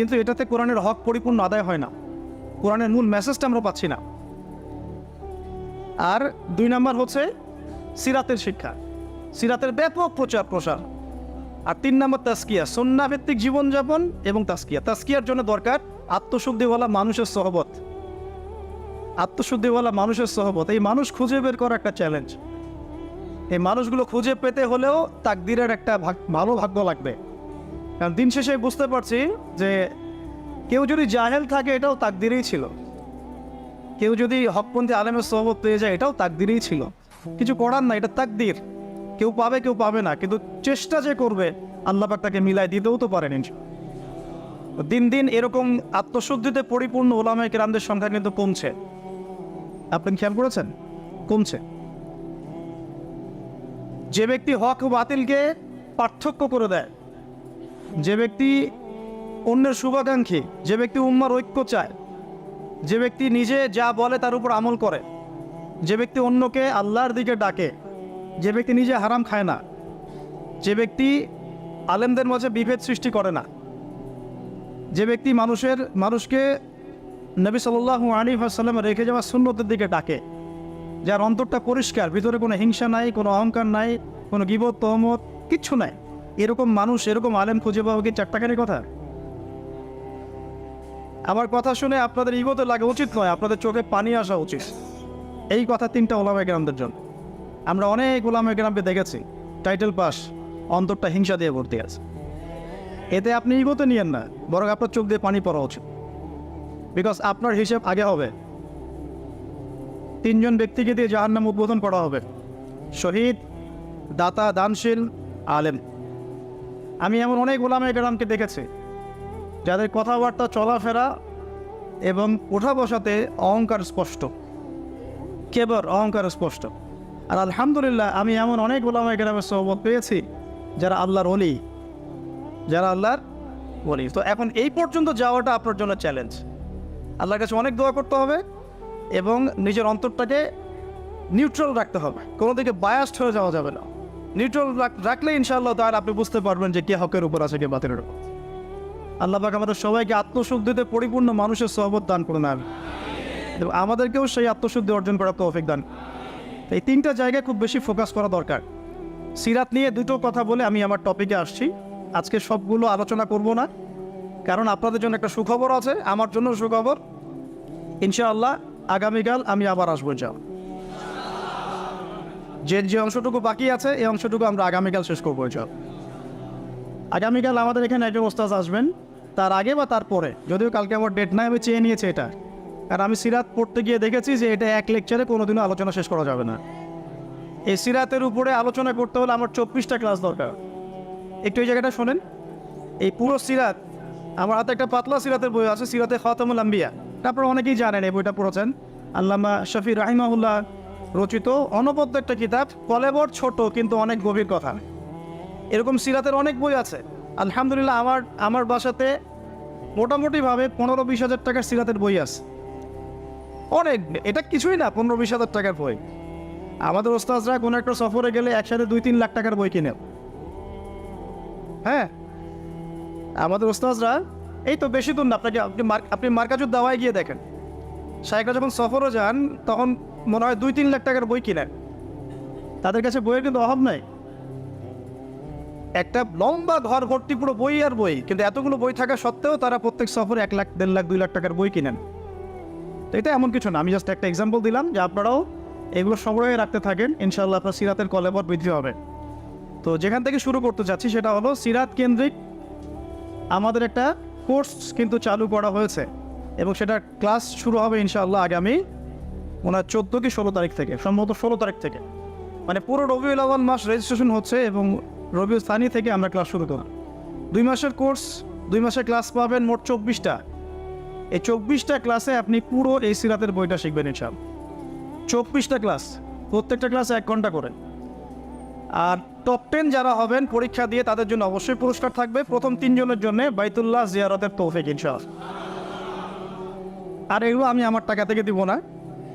কিন্তু এটাতে কোরআনের হক পরিপূর্ণ আদায় হয় না। কোরআনের মূল মেসেজটা আমরা পাচ্ছি না। আর দুই নাম্বার হচ্ছে সিরাতের শিক্ষা। সিরাতের ব্যাপক প্রচার প্রসার। আর তিন নম্বর তাস্কিয়া সন্না ভিত্তিক জীবনযাপন এবং তাস্কিয়া তাস্কিয়ার জন্য দরকার আত্মশুদ্ধিওয়ালা মানুষের সহবত। আত্মশুদ্ধিওয়ালা মানুষের সহবত। এই মানুষ খুঁজে বের করা একটা চ্যালেঞ্জ এই মানুষগুলো খুঁজে পেতে হলেও তাকদিরের একটা ভাগ ভালো ভাগ্য লাগবে। কারণ দিন শেষে বুঝতে পারছি যে কেউ যদি জাহেল থাকে, এটাও তাকদিরেই ছিল। কেউ যদি হকপন্থী আলেমের সহবত পেয়ে যায়, এটাও তাকদিরেই ছিল। কিছু করার না এটা তাকদির। কেউ পাবে কেউ পাবে না। কিন্তু চেষ্টা যে করবে, আল্লাহ পাক তাকে মিলাই দিতেও তো পারেন দিন দিন এরকম আত্মশুদ্ধিতে পরিপূর্ণ ওলামায় কেরামদের সংখ্যা কিন্তু কমছে। আপনি খেয়াল করেছেন? কমছে। যে ব্যক্তি হক ও বাতিলকে পার্থক্য করে দেয় যে ব্যক্তি অন্যের শুভাকাঙ্ক্ষী, যে ব্যক্তি উম্মার ঐক্য চায়, যে ব্যক্তি নিজে যা বলে তার উপর আমল করে, যে ব্যক্তি অন্যকে আল্লাহর দিকে ডাকে, যে ব্যক্তি নিজে হারাম খায় না, যে ব্যক্তি আলেমদের মাঝে বিভেদ সৃষ্টি করে না, যে ব্যক্তি মানুষের, মানুষকে নবী সাল্লাহ আলী আসাল্লাম রেখে যাওয়া শূন্যতের দিকে ডাকে, যার অন্তরটা পরিষ্কার, ভিতরে কোনো হিংসা নাই, কোনো অহংকার নাই, কোনো গিবত তহমত, কিচ্ছু নাই। এরকম মানুষ, এরকম আলেম খুঁজে পাওয়া কি চারটাখানি কথা? আমার কথা শুনে আপনাদের ইগোতে লাগা উচিত নয়, আপনাদের চোখে পানি আসা উচিত। এই কথা তিনটা ওলামা গ্রামদের জন্য। আমরা অনেক ওলামা গ্রামকে দেখেছি টাইটেল পাস অন্তরটা হিংসা দিয়ে ভর্তি আছে। এতে আপনি ইগোতে নিয়েন না, বরং আপনার চোখ দিয়ে পানি পড়া উচিত। বিকজ আপনার হিসেব আগে হবে। তিনজন ব্যক্তিকে দিয়ে জাহান্নাম উদ্বোধন করা হবে। শহীদ, দাতা দানশীল, আলেম। আমি এমন অনেক ওলামা গ্রামকে দেখেছি, যাদের কথাবার্তা, চলাফেরা এবং ওঠা বসাতে অহংকার স্পষ্ট। কেবর অহংকার স্পষ্ট। আর আলহামদুলিল্লাহ, আমি এমন অনেক ওলামা গ্রামের সহবত পেয়েছি, যারা আল্লাহর অলি যারা আল্লাহর অলি তো এখন এই পর্যন্ত যাওয়াটা আপনার জন্য চ্যালেঞ্জ আল্লাহর কাছে অনেক দোয়া করতে হবে এবং নিজের অন্তরটাকে নিউট্রাল রাখতে হবে। কোনো দিকে বায়াস্ট হয়ে যাওয়া যাবে না। নিউট্রাল রাখলে ইনশাআল্লাহ তাহলে আপনি বুঝতে পারবেন যে কে হকের উপর আছে, কে বাতিলের উপর। আল্লাহ পাক আমাদের সবাইকে আত্মশুদ্ধিতে পরিপূর্ণ মানুষের সহবত দান করে নেন এবং আমাদেরকেও সেই আত্মশুদ্ধি অর্জন করার তৌফিক দান। এই তিনটা জায়গায় খুব বেশি ফোকাস করা দরকার। সিরাত নিয়ে দুটো কথা বলে আমি আমার টপিকে আসছি। আজকে সবগুলো আলোচনা করব না, কারণ আপনাদের জন্য একটা সুখবর আছে, আমার জন্য সুখবর। ইনশাআল্লাহ আগামীকাল আমি আবার আসব যাও যে যে অংশটুকু বাকি আছে, এই অংশটুকু আমরা আগামীকাল শেষ করব যাও আগামীকাল আমাদের এখানে একজন ওস্তাজ আসবেন, তার আগে বা তারপরে যদিও কালকে আমার ডেট নাই, আমি চেয়ে নিয়েছি এটা। আর আমি সিরাত পড়তে গিয়ে দেখেছি যে এটা এক লেকচারে কোনোদিনও আলোচনা শেষ করা যাবে না। এই সিরাতের উপরে আলোচনা করতে হলে আমার চব্বিশটা ক্লাস দরকার। একটু এই জায়গাটা শোনেন। এই পুরো সিরাত, আমার হাতে একটা পাতলা সিরাতের বই আছে, সিরাতে খতমুল আম্বিয়া। আপনারা অনেকেই জানেন, এই বইটা পড়েছেন। আল্লামা শফি রাহিমাহুল্লাহ রচিত অনবদ্য একটা কিতাব, কলেবর ছোট কিন্তু অনেক গভীর কথা। এরকম সিরাতের অনেক বই আছে। আলহামদুলিল্লাহ আমার আমার বাসাতে মোটামুটিভাবে পনেরো বিশ হাজার টাকার সিরাতের বই আছে। অনেক, এটা কিছুই না পনেরো বিশ হাজার টাকার বই। আমাদের ওস্তাজরা কোনো একটা সফরে গেলে একসাথে দুই তিন লাখ টাকার বই কিনে। হ্যাঁ? আমাদের ওস্তাজরা এই তো বেশি দূর না, আপনাকে, আপনি আপনি মার্কাজুর দাওয়ায় গিয়ে দেখেন। শাহেকরা যখন সফরও যান, তখন মনে হয় দুই তিন লাখ টাকার বই কিনেন তাদের কাছে বইয়ের কিন্তু অভাব নাই। একটা লম্বা ঘর ভর্তি পুরো বই আর বই, কিন্তু এতগুলো বই থাকা সত্ত্বেও তারা প্রত্যেক সফরে এক লাখ, দেড় লাখ, দুই লাখ টাকার বই কিনেন। তো এটা এমন কিছু না, আমি জাস্ট একটা এক্সাম্পল দিলাম যে আপনারাও এগুলো সংগ্রহে রাখতে থাকেন। ইনশাল্লাহ আপনার সিরাতের কলেবর বৃদ্ধি হবে। তো যেখান থেকে শুরু করতে চাচ্ছি সেটা হলো সিরাত কেন্দ্রিক আমাদের একটা কোর্স কিন্তু চালু করা হয়েছে। এবং সেটা ক্লাস শুরু হবে ইনশাআল্লাহ আগামী ওনার চোদ্দ কি ষোলো তারিখ থেকে, সম্ভবত ষোলো তারিখ থেকে। মানে পুরো রবিউল আওয়াল মাস রেজিস্ট্রেশন হচ্ছে এবং রবিউল স্থানী থেকে আমরা ক্লাস শুরু করব দুই মাসের কোর্স দুই মাসের ক্লাস পাবেন মোট চব্বিশটা। এই চব্বিশটা ক্লাসে আপনি পুরো এই সিরাতের বইটা শিখবেন ইনশাল চব্বিশটা ক্লাস প্রত্যেকটা ক্লাসে এক ঘণ্টা করে। আর টপ টেন যারা হবেন, পরীক্ষা দিয়ে তাদের জন্য অবশ্যই পুরস্কার থাকবে। প্রথম তিনজনের জন্য বাইতুল্লাহ জিয়ারতের তৌফিক ইনশাল আর এগুলো আমি আমার টাকা থেকে দিব না।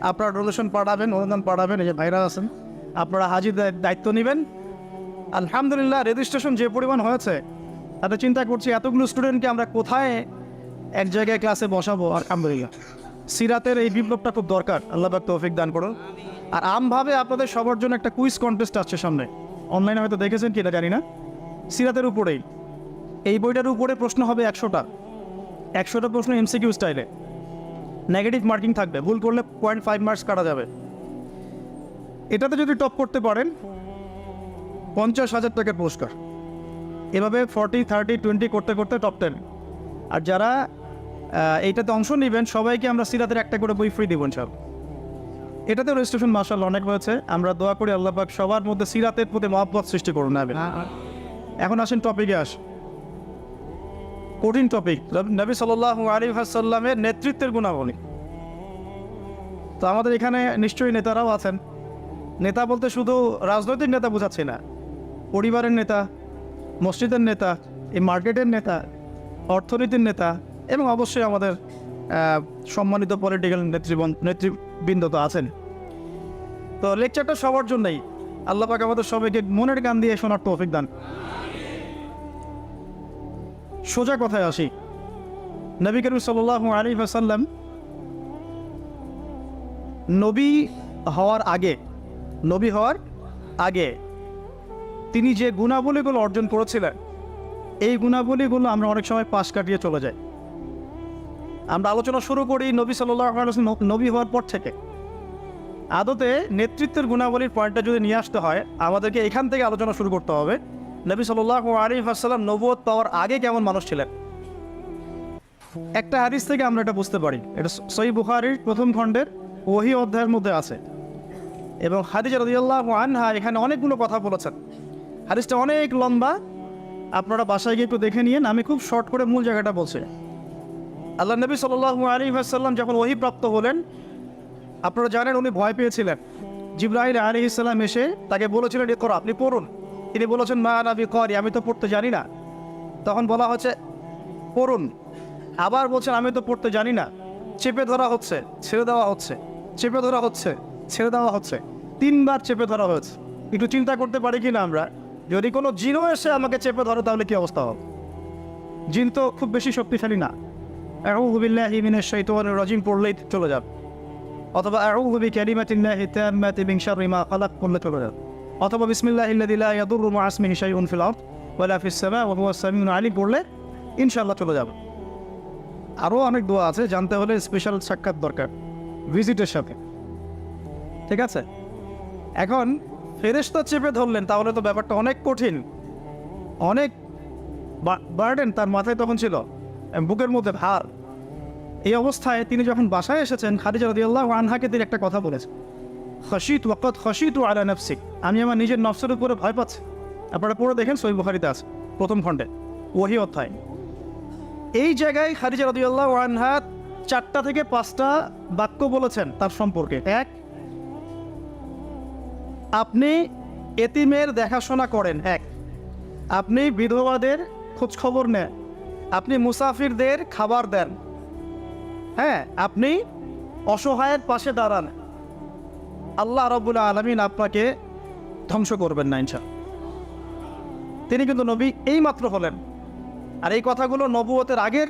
আপনারা ডোনেশন পাঠাবেন, অনুদান পাঠাবেন, এই যে ভাইরা আছেন, আপনারা হাজির দায়- দায়িত্ব নেবেন। আলহামদুলিল্লাহ রেজিস্ট্রেশন যে পরিমাণ হয়েছে, তাতে চিন্তা করছি এতগুলো স্টুডেন্টকে আমরা কোথায় এক জায়গায় ক্লাসে বসাবো? আর আলহামদুলিল্লাহ। সিরাতের এই বিপ্লবটা খুব দরকার। আল্লাহ পাক তৌফিক দান করুন। আর আমভাবে আপনাদের সবার জন্য একটা কুইজ কন্টেস্ট আসছে সামনে। অনলাইনে হয়তো দেখেছেন কি না জানি না। সিরাতের উপরেই। এই বইটার উপরে প্রশ্ন হবে একশোটা। একশোটা প্রশ্ন এমসিকিউ স্টাইলে নেগেটিভ মার্কিং থাকবে। ভুল করলে পয়েন্ট ফাইভ মার্কস কাটা যাবে। এটাতে যদি টপ করতে পারেন পঞ্চাশ হাজার টাকার পুরস্কার। এভাবে ফর্টি থার্টি টোয়েন্টি করতে করতে টপ টেন আর যারা এইটাতে অংশ নেবেন সবাইকে আমরা সিরাতের একটা করে বই ফ্রি দেবো সব এটাতে রেজিস্ট্রেশন মার্শাল অনেক হয়েছে। আমরা দোয়া করি আল্লাহ পাক সবার মধ্যে সিরাতের প্রতি মহব্বত সৃষ্টি করুন না এখন আসেন টপিকে আস কঠিন টপিক নবী সাল্লাহ আলী হাসাল্লামের নেতৃত্বের গুণাবলী। তো আমাদের এখানে নিশ্চয়ই নেতারাও আছেন। নেতা বলতে শুধু রাজনৈতিক নেতা বোঝাচ্ছি না। পরিবারের নেতা, মসজিদের নেতা, এই মার্কেটের নেতা, অর্থনীতির নেতা এবং অবশ্যই আমাদের সম্মানিত পলিটিক্যাল নেতৃবৃন্দ নেতৃবৃন্দ তো আছেন। তো লেকচারটা সবার জন্যই। আল্লাহ পাক আমাদের সবাইকে মনের গান দিয়ে শোনার তৌফিক দান। সোজা কথায় আসি। নবী করিম সাল্লাহ আলী আসাল্লাম নবী হওয়ার আগে, নবী হওয়ার আগে তিনি যে গুণাবলীগুলো অর্জন করেছিলেন, এই গুণাবলীগুলো আমরা অনেক সময় পাশ কাটিয়ে চলে যাই। আমরা আলোচনা শুরু করি নবী সাল্লাহ নবী হওয়ার পর থেকে। আদতে নেতৃত্বের গুণাবলীর পয়েন্টটা যদি নিয়ে আসতে হয়, আমাদেরকে এখান থেকে আলোচনা শুরু করতে হবে। নবী সাল্লাহ আলী আসাল্লাম নবুয়ত পাওয়ার আগে কেমন মানুষ ছিলেন? একটা হাদিস থেকে আমরা এটা বুঝতে পারি। এটা সই বুখারির প্রথম খণ্ডের ওহি অধ্যায়ের মধ্যে আছে। এবং হাদিজা রদিয়াল্লাহ আনহা এখানে অনেকগুলো কথা বলেছেন। হাদিসটা অনেক লম্বা। আপনারা বাসায় গিয়ে একটু দেখে নিন আমি খুব শর্ট করে মূল জায়গাটা বলছি। আল্লাহ নবী সাল্লাহ আলী আসাল্লাম যখন ওহি প্রাপ্ত হলেন, আপনারা জানেন উনি ভয় পেয়েছিলেন। জিব্রাহিল আলী ইসলাম এসে তাকে বলেছিলেন এ করো আপনি পড়ুন। তিনি বলেছেন, মা নাবি করি, আমি তো পড়তে জানি না। তখন বলা হচ্ছে, পড়ুন। আবার বলছেন, আমি তো পড়তে জানি না। চেপে ধরা হচ্ছে, ছেড়ে দেওয়া হচ্ছে, চেপে ধরা হচ্ছে, ছেড়ে দেওয়া হচ্ছে, তিনবার চেপে ধরা হয়েছে। একটু চিন্তা করতে পারি কি না আমরা? যদি কোনো জিনও এসে আমাকে চেপে ধরে, তাহলে কি অবস্থা হবে? জিন তো খুব বেশি শক্তিশালী না। রাজিম, পড়লেই চলে যাবে। অথবা আউযু বিকালিমাতিল্লাহি তাম্মাতি মিন শাররি মা খালাক পড়লে চলে যাবে। অথবা বিসমিল্লাহিল্লাযী লা ইয়াদুররু মা ইসমিহি শাইউন ফিল আরদ ওয়ালা ফিস সামা ওয়া হুয়াস সামিউল আলিম পড়লে চলে যাবে। আরও অনেক দোয়া আছে, জানতে হলে স্পেশাল সাক্ষাৎ দরকার ভিজিটের সাথে। ঠিক আছে? এখন ফেরেশতা চেপে ধরলেন, তাহলে তো ব্যাপারটা অনেক কঠিন। অনেক বার্ডেন তার মাথায় তখন ছিল, বুকের মধ্যে ভার। এই অবস্থায় তিনি যখন বাসায় এসেছেন, খাদিজা রদিয়াল্লাহ আনহাকে তিনি একটা কথা বলেছেন। খসিত ওয়াকত খসিত আলা নফসিক। আমি আমার নিজের নফসের উপরে ভয় পাচ্ছি। আপনারা পড়ে দেখেন সই বুখারিতে আছে, প্রথম খণ্ডে, ওহি অধ্যায়। এই জায়গায় খাদিজা রদিয়াল্লাহ আনহা চারটা থেকে পাঁচটা বাক্য বলেছেন তার সম্পর্কে। এক, আপনি এতিমের দেখাশোনা করেন। এক, আপনি বিধবাদের খোঁজখবর নেন। আপনি মুসাফিরদের খাবার দেন। হ্যাঁ আপনি অসহায়ের পাশে দাঁড়ান। আল্লাহ রবুল্লা আলমিন আপনাকে ধ্বংস করবেন না ইনশা তিনি কিন্তু নবী এই মাত্র হলেন। আর এই কথাগুলো নবুয়তের আগের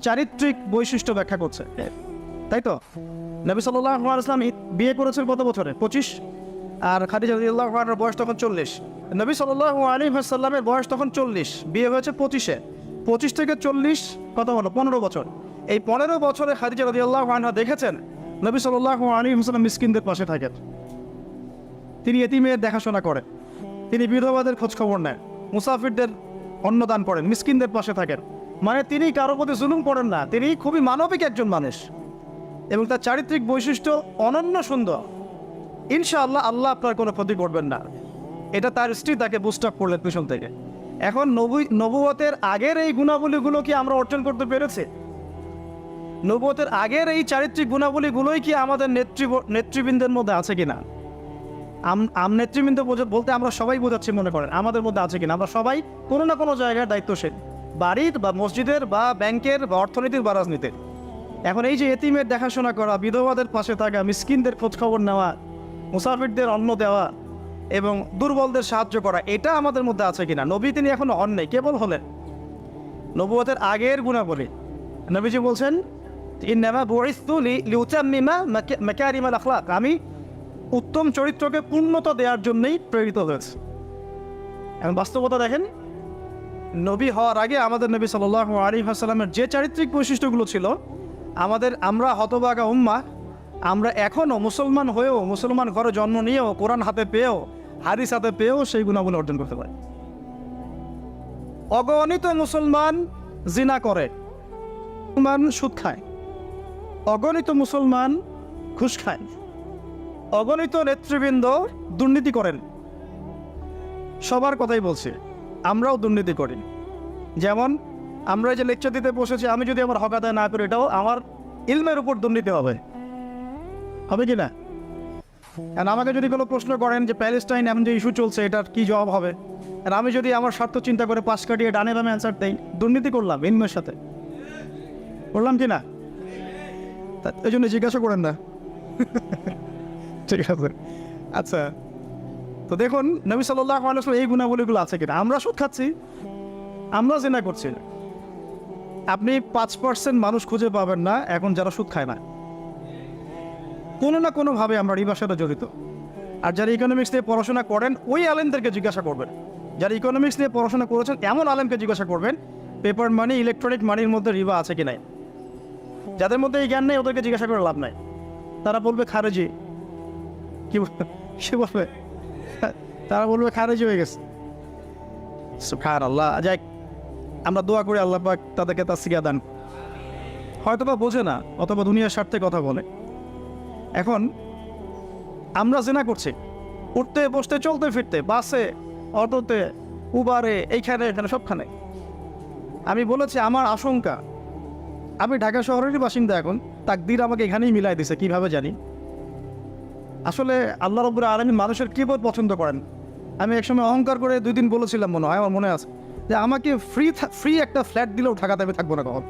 চারিত্রিক বৈশিষ্ট্য ব্যাখ্যা করছে। তাই তো? নবী সাল্লাহ ইসলাম বিয়ে করেছেন কত বছরে? পঁচিশ। আর খাদিজা রাদিয়াল্লাহু বয়স তখন চল্লিশ। নবী সাল্লাহ আলী সাল্লামের বয়স তখন চল্লিশ। বিয়ে হয়েছে পঁচিশে। পঁচিশ থেকে চল্লিশ কত হলো? পনেরো বছর। এই পনেরো বছরে খাদিজা রদিয়াল্লাহ আনহা দেখেছেন নবী সাল্লাহ আলী হাসাল্লাম মিসকিনদের পাশে থাকেন। তিনি এতিমের দেখাশোনা করেন। তিনি বিধবাদের খোঁজখবর নেন। মুসাফিরদের অন্নদান করেন। মিসকিনদের পাশে থাকেন। মানে তিনি কারও প্রতি জুলুম করেন না। তিনি খুবই মানবিক একজন মানুষ। এবং তার চারিত্রিক বৈশিষ্ট্য অনন্য সুন্দর। ইনশাআল্লাহ আল্লাহ আপনার কোনো ক্ষতি করবেন না। এটা তার স্ত্রী তাকে বুস্ট আপ করলেন পিছন থেকে। এখন নবী নবুয়তের আগের এই গুণাবলীগুলো কি আমরা অর্জন করতে পেরেছি? নবুয়তের আগের এই চারিত্রিক গুণাবলীগুলোই কি আমাদের নেতৃ নেতৃবৃন্দের মধ্যে আছে কিনা? আম নেতৃবৃন্দ বলতে আমরা সবাই বোঝাচ্ছি মনে করেন, আমাদের মধ্যে আছে কিনা? আমরা সবাই কোনো না কোনো জায়গায় দায়িত্বশীল। বাড়ির বা মসজিদের বা ব্যাংকের বা অর্থনীতির বা রাজনীতির। এখন এই যে এতিমের দেখাশোনা করা, বিধবাদের পাশে থাকা, মিসকিনদের খোঁজখবর নেওয়া, মুসাফিরদের অন্ন দেওয়া এবং দুর্বলদের সাহায্য করা, এটা আমাদের মধ্যে আছে কিনা? নবী তিনি এখন হন নেই কেবল হলেন। নবুয়তের আগের গুণাবলী। নবীজি বলছেন ইন্নামা বরিস্তু লিউতাম্মিমা মেকারিমাল আখলাক আমি উত্তম চরিত্রকে পূর্ণতা দেওয়ার জন্যই প্রেরিত হয়েছে। এখন বাস্তবতা দেখেন, নবী হওয়ার আগে আমাদের নবী সাল আলী হাসালামের যে চারিত্রিক বৈশিষ্ট্যগুলো ছিল, আমাদের আমরা হতবাগা উম্মা, আমরা এখনও মুসলমান হয়েও, মুসলমান ঘরে জন্ম নিয়েও, কোরআন হাতে পেয়েও হারিস হাতে পেয়েও সেই গুণাবলী অর্জন করতে পারি। অগণিত মুসলমান জিনা করে। মুসলমান সুদ খায়। অগণিত মুসলমান ঘুষ খায়। অগণিত নেতৃবৃন্দ দুর্নীতি করেন। সবার কথাই বলছি, আমরাও দুর্নীতি করি। যেমন, আমরা যে লেকচার দিতে বসেছি, আমি যদি আমার হক আদায় না করি, এটাও আমার ইলমের উপর দুর্নীতি হবে। হবে কি না? আর আমাকে যদি কোনো প্রশ্ন করেন যে প্যালেস্টাইন এমন যে ইস্যু চলছে, এটার কি জবাব হবে? আর আমি যদি আমার স্বার্থ চিন্তা করে পাশ কাটিয়ে ডানে বামে অ্যান্সার দেই, দুর্নীতি করলাম ইলমের সাথে। করলাম কি না? এই জন্য জিজ্ঞাসা করেন না। ঠিক আছে। আচ্ছা তো দেখুন, নবী সাল্লাহ এই গুণাবলীগুলো আছে কিনা? আমরা সুদ খাচ্ছি, আমরা জেনা করছি। আপনি পাঁচ পার্সেন্ট মানুষ খুঁজে পাবেন না, এখন যারা সুদ খায় না। কোনো না কোনোভাবে আমরা রিবার সাথে জড়িত। আর যারা ইকোনমিক্স নিয়ে পড়াশোনা করেন, ওই আলেমদেরকে জিজ্ঞাসা করবেন। যারা ইকোনমিক্স নিয়ে পড়াশোনা করেছেন, এমন আলেমকে জিজ্ঞাসা করবেন পেপার মানি ইলেকট্রনিক মানির মধ্যে রিবা আছে কি নাই যাদের মধ্যে এই জ্ঞান নেই, ওদেরকে জিজ্ঞাসা করে লাভ নাই। তারা বলবে, খারেজি। কি বলবে? সে বলবে, তারা বলবে, খারেজি হয়ে গেছে। খার আল্লাহ যাই আমরা দোয়া করি আল্লাহ পাক তাদেরকে তার সিগা দান হয়তো বা বোঝে না, অথবা দুনিয়ার স্বার্থে কথা বলে। এখন আমরা জেনা করছি, উঠতে, বসতে, চলতে, ফিরতে, বাসে, অটোতে, উবারে, এইখানে, এখানে, সবখানে। আমি বলেছি, আমার আশঙ্কা আমি ঢাকা শহরেরই বাসিন্দা এখন। তাকদির আমাকে এখানেই মিলাই দিছে, কীভাবে জানি। আসলে আল্লাহ রব্বুর আলমী মানুষের কিবোধ পছন্দ করেন? আমি একসময় অহংকার করে দুই দিন বলেছিলাম মনে হয়, আমার মনে আছে, যে আমাকে ফ্রি ফ্রি একটা ফ্ল্যাট দিলেও ঢাকাতে আমি থাকব না কখন।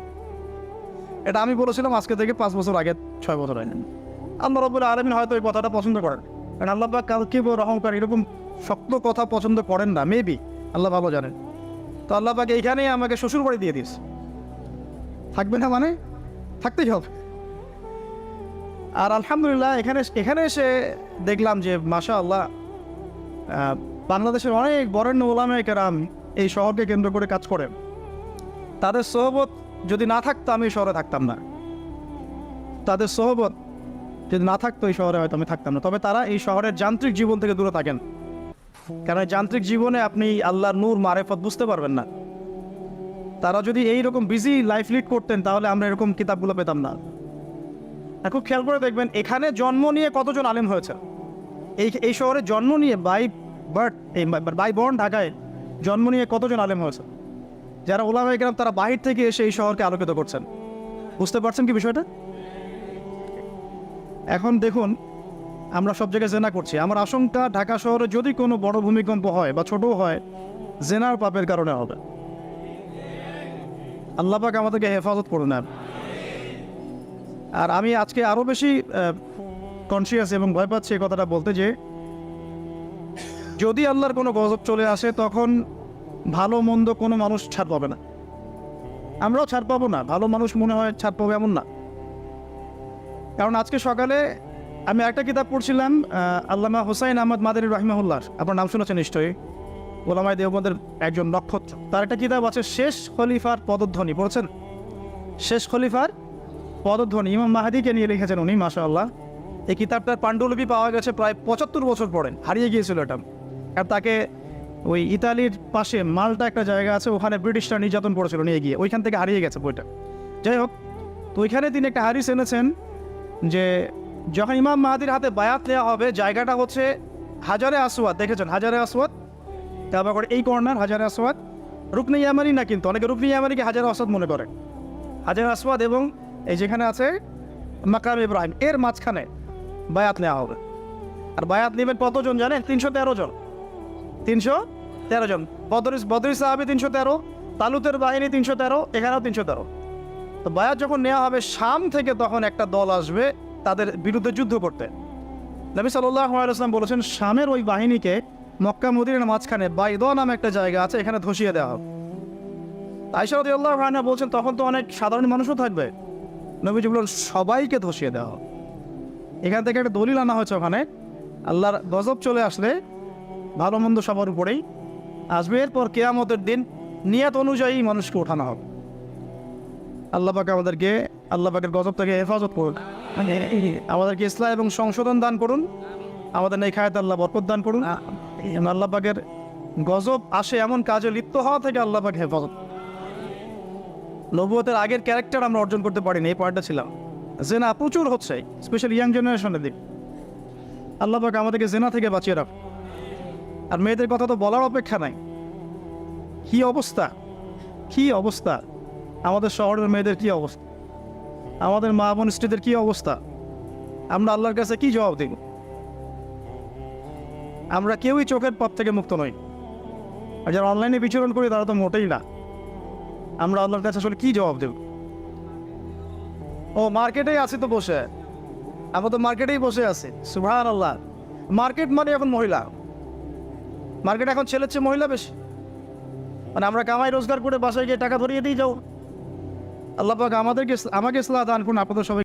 এটা আমি বলেছিলাম আজকে থেকে পাঁচ বছর আগে, ছয় বছর আগে। আল্লাহ রব্বুল আলমিন হয়তো এই কথাটা পছন্দ করেন। কারণ আল্লাহ পাক কালকে অহংকার, এরকম শক্ত কথা পছন্দ করেন না মেবি আল্লাহ ভালো জানেন। তো আল্লাহ পাক এইখানেই আমাকে শ্বশুর বাড়ি দিয়ে দিস থাকবে না মানে? থাকতেই হবে। আর আলহামদুলিল্লাহ, এখানে এখানে এসে দেখলাম যে মাশা আল্লাহ বাংলাদেশের অনেক বরেণ্য ওলামে কেরাম এই শহরকে কেন্দ্র করে কাজ করে। তাদের সহবত যদি না থাকতো, আমি শহরে থাকতাম না। তাদের সহবত যদি না থাকতো, এই শহরে হয়তো আমি থাকতাম না। তবে তারা এই শহরের যান্ত্রিক জীবন থেকে দূরে থাকেন। কারণ যান্ত্রিক জীবনে আপনি আল্লাহর নূর, মারেফত বুঝতে পারবেন না। তারা যদি এই রকম বিজি লাইফ লিড করতেন, তাহলে আমরা এরকম কিতাবগুলো পেতাম না। খুব খেয়াল করে দেখবেন, এখানে জন্ম নিয়ে কতজন আলেম হয়েছে এই এই শহরে জন্ম নিয়ে বাই বার্থ এই বাই বর্ন ঢাকায় জন্ম নিয়ে কতজন আলেম হয়েছে যারা ওলামা গেলাম তারা বাহির থেকে এসে এই শহরকে আলোকিত করছেন। বুঝতে পারছেন কি বিষয়টা? এখন দেখুন, আমরা সব জায়গায় জেনা করছি। আমার আশঙ্কা, ঢাকা শহরে যদি কোনো বড় ভূমিকম্প হয় বা ছোটও হয়, জেনার পাপের কারণে হবে। আল্লাহ পাক আমাদেরকে হেফাজত করে নেন আর আমি আজকে আরও বেশি কনসিয়াস এবং ভয় পাচ্ছি এই কথাটা বলতে যে, যদি আল্লাহর কোনো গজব চলে আসে, তখন ভালো মন্দ কোনো মানুষ ছাড় পাবে না। আমরাও ছাড় পাবো না, ভালো মানুষ মনে হয় ছাড় পাবে এমন না। কারণ আজকে সকালে আমি একটা কিতাব পড়ছিলাম আল্লামা হোসাইন আহমদ মাদানী রাহিমাহুল্লাহ। আপনার নাম শুনেছেন নিশ্চয়ই? ওলামাই দেওবন্দের একজন নক্ষত্র। তার একটা কিতাব আছে, শেষ খলিফার পদধ্বনি। বলছেন শেষ খলিফার পদধ্বনি। ইমাম মাহাদিকে নিয়ে লিখেছেন উনি মাশা আল্লাহ এই কিতাবটার পাণ্ডুলিপি পাওয়া গেছে প্রায় পঁচাত্তর বছর পরে। হারিয়ে গিয়েছিল এটা। আর তাকে ওই ইতালির পাশে মালটা একটা জায়গা আছে, ওখানে ব্রিটিশরা নির্যাতন করেছিল, নিয়ে গিয়ে। ওইখান থেকে হারিয়ে গেছে বইটা। যাই হোক, তো ওইখানে তিনি একটা হারিস এনেছেন যে, যখন ইমাম মাহাদির হাতে বায়াত নেওয়া হবে, জায়গাটা হচ্ছে হাজারে আসওয়াদ। দেখেছেন? হাজারে আসওয়াদ। তারপর করে। এই কর্নার হাজার আসওয়াদ। রুকনি ইয়ামানি না কিন্তু, অনেকে রুকনি ইয়ামানিকে হাজার আসওয়াদ মনে করে। হাজার আসওয়াদ এবং এই যেখানে আছে মাকাম ইব্রাহিম, এর মাঝখানে বায়াত নেওয়া হবে। আর বায়াত নেবেন কতজন জানেন? তিনশো তেরো জন। তিনশো তেরো জন। বদরিস বদরিস সাহাবি তিনশো তেরো, তালুতের বাহিনী তিনশো তেরো, এখানেও তিনশো তেরো। তো বায়াত যখন নেওয়া হবে, শাম থেকে তখন একটা দল আসবে তাদের বিরুদ্ধে যুদ্ধ করতে। নবী সাল্লাহ আলাইসলাম বলেছেন, শামের ওই বাহিনীকে মক্কা মদিনের মাঝখানে বাইদ নামে একটা জায়গা আছে, এখানে ধসিয়ে দেওয়া হবে আইসারদি আল্লাহ রানা বলছেন, তখন তো অনেক সাধারণ মানুষও থাকবে। নবীজি বললেন, সবাইকে ধসিয়ে দেওয়া হবে। এখান থেকে একটা দলিল আনা হয়েছে ওখানে। আল্লাহর গজব চলে আসলে ভালো মন্দ সবার উপরেই আসবে। এরপর কেয়ামতের দিন নিয়ত অনুযায়ী মানুষকে ওঠানো হবে। আল্লাহ পাক আমাদেরকে, আল্লাহ পাকের গজব থেকে হেফাজত করুন। আমাদেরকে ইসলাম এবং সংশোধন দান করুন। আমাদের এই খায়াত আল্লাহ বরকত দান করুন। আল্লাহ গজব আসে এমন কাজে লিপ্ত হওয়া থেকে আল্লাহ পাক হেফাজত। নবুয়তের আগের ক্যারেক্টার আমরা অর্জন করতে পারিনি, এই পয়েন্টটা ছিলাম। জেনা প্রচুর হচ্ছে স্পেশালি ইয়াং জেনারেশনের দিক। আল্লাহ পাক আমাদেরকে জেনা থেকে বাঁচিয়ে রাখ আর মেয়েদের কথা তো বলার অপেক্ষা নাই। কি অবস্থা? কি অবস্থা? আমাদের শহরের মেয়েদের কি অবস্থা? আমাদের মা বোন স্ত্রীদের কি অবস্থা? আমরা আল্লাহর কাছে কি জবাব দেব? আমরা কেউই চোখের পথ থেকে মুক্ত নই। আর যারা অনলাইনে বিচরণ করি, তারা তো মোটেই না। আমরা আল্লাহর কাছে আসলে কি জবাব দেব? ও, মার্কেটেই আছি তো বসে। আমরা তো মার্কেটেই বসে আছি। সুভান আল্লাহ মার্কেট মানে এখন মহিলা। মার্কেট এখন ছেলের চেয়ে মহিলা বেশি। মানে আমরা কামাই রোজগার করে বাসায় গিয়ে টাকা ধরিয়ে দিয়ে যাও আল্লাহ পাক আমাদেরকে, আমাকে ইসলাম দান করুন, আপনাদের সবাই